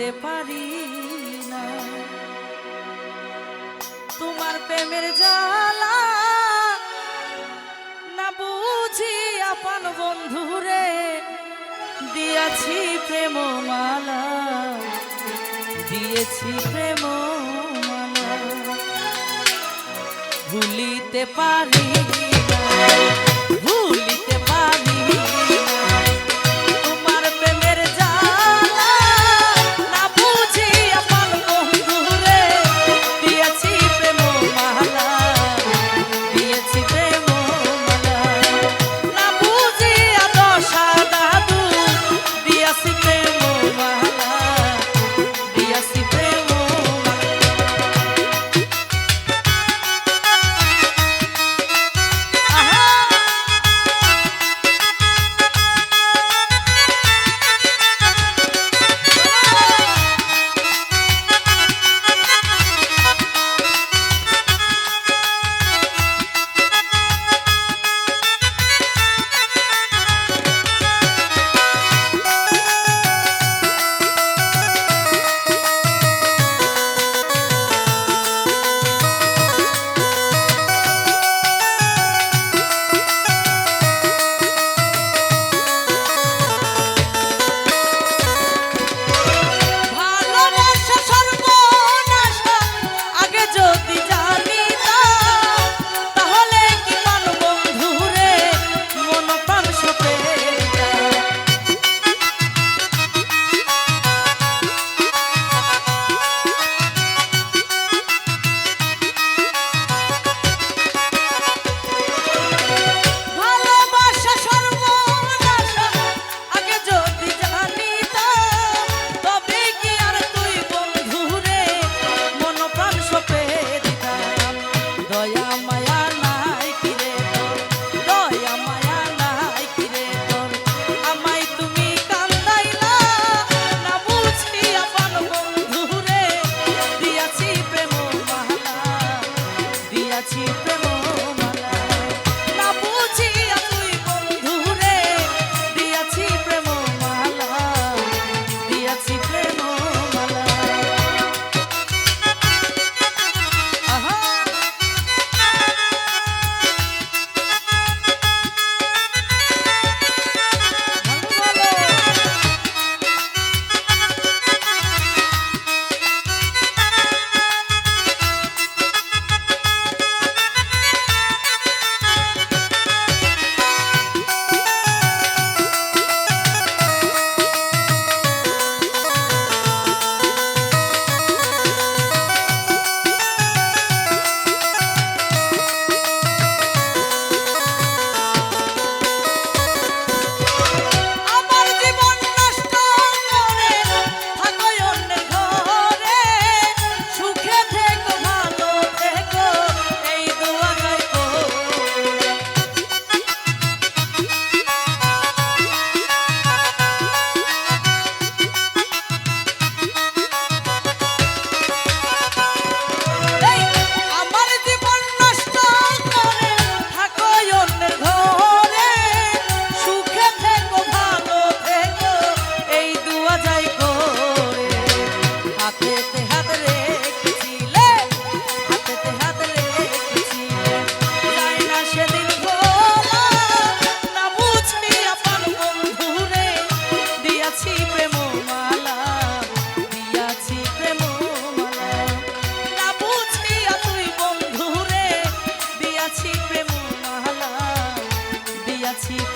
ভুলিতে পারি না। তোমার প্রেমের জ্বালা না বুঝি আপন বন্ধুরে দিয়াছি প্রেম মালা দিয়েছি প্রেম মালা ভুলিতে পারি ভুলিতে পারি Petit.